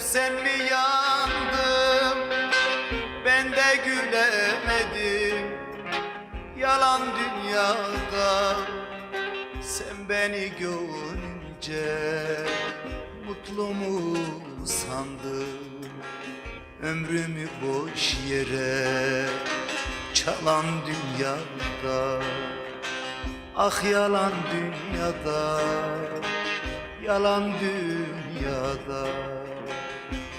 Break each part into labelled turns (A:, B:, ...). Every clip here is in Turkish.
A: sen mi yandın? Ben de gülemedim. Yalan dünyada Sen beni görünce Mutlu mu sandın? Ömrümü boş yere Çalan dünyada Ah yalan dünyada Yalan dünyada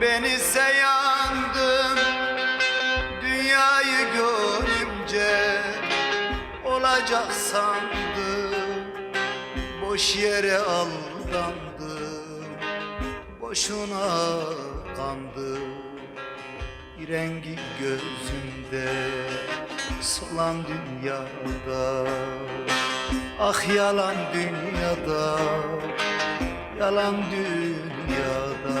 A: Beni ise yandın Dünyayı görünce Olacak sandım. Boş yere aldandım. Boşuna kandım. Rengi gözümde Solan dünyada. Ah yalan dünyada Yalan dünyada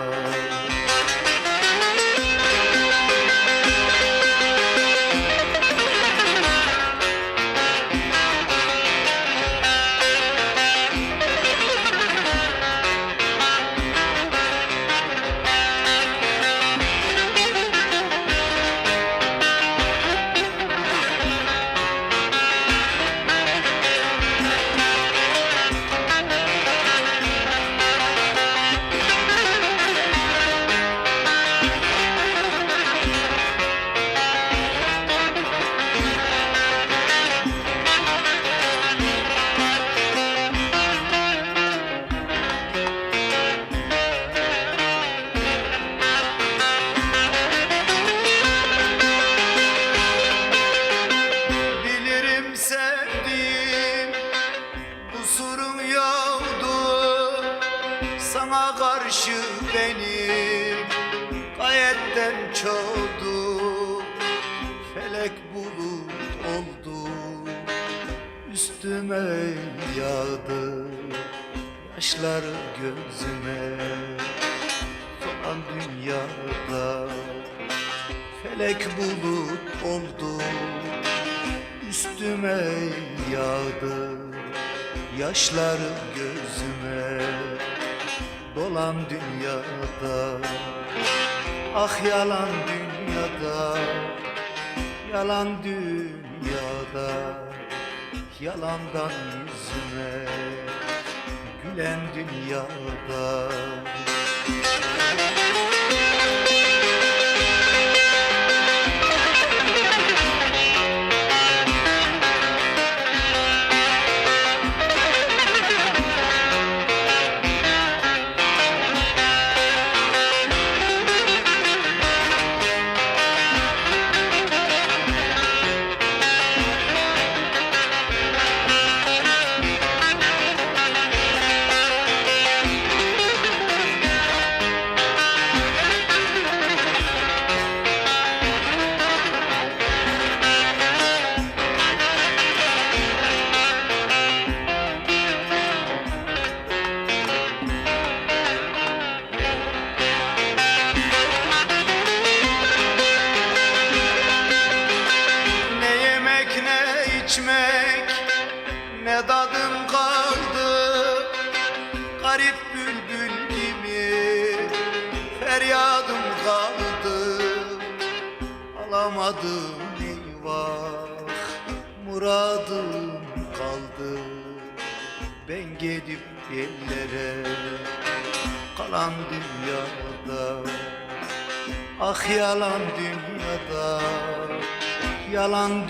A: benim gayetten çoğdu Felek bulut oldu üstüme yağdı Yaşlar gözüme. Solan dünyada Felek bulut oldu üstüme yağdı Yaşlar gözüme dolan dünyada. Ah yalan dünyada Yalan dünyada. Yalandan yüzüme Gülen dünyada içmek ne tadım kaldı. Garip bülbül gibi feryadım kaldı. Alamadım eyvah muradım kaldı. Ben gidip ellere kalan dünyada Ah yalan dünyada Yalan